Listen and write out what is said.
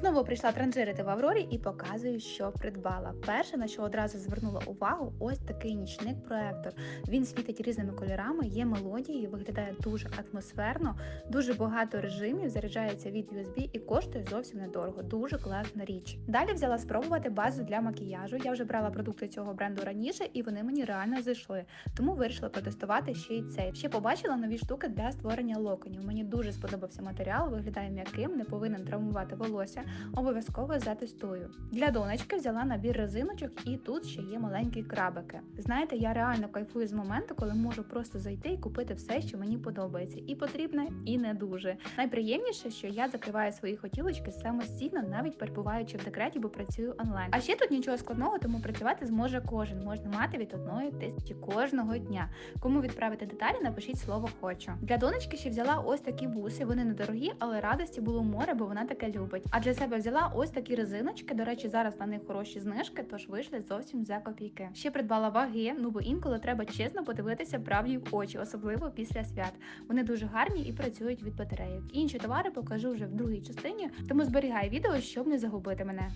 Знову прийшла транжирити в Аврорі і показую, що придбала. Перше, на що одразу звернула увагу, ось такий нічник проектор. Він світить різними кольорами, є мелодії, виглядає дуже атмосферно, дуже багато режимів, заряджається від USB і коштує зовсім недорого. Дуже класна річ. Далі взяла спробувати базу для макіяжу. Я вже брала продукти цього бренду раніше, і вони мені реально зайшли. Тому вирішила протестувати ще й цей. Ще побачила нові штуки для створення локонів. Мені дуже сподобався матеріал, виглядає м'яким, не повинен травмувати волосся. Обов'язково затестую. Для донечки взяла набір резиночок, і тут ще є маленькі крабики. Знаєте, я реально кайфую з моменту, коли можу просто зайти і купити все, що мені подобається, і потрібне, і не дуже. Найприємніше, що я закриваю свої хотілочки самостійно, навіть перебуваючи в декреті, бо працюю онлайн. А ще тут нічого складного, тому працювати зможе кожен. Можна мати від одної тисячі кожного дня. Кому відправити деталі, напишіть слово хочу. Для донечки ще взяла ось такі буси. Вони недорогі, але радості було море, бо вона таке любить. А для себе взяла ось такі резиночки. До речі, зараз на них хороші знижки, тож вийшли зовсім за копійки. Ще придбала ваги, ну бо інколи треба чесно подивитися правді в очі, особливо після свят. Вони дуже гарні і працюють від батарейок. Інші товари покажу вже в другій частині, тому зберігай відео, щоб не загубити мене.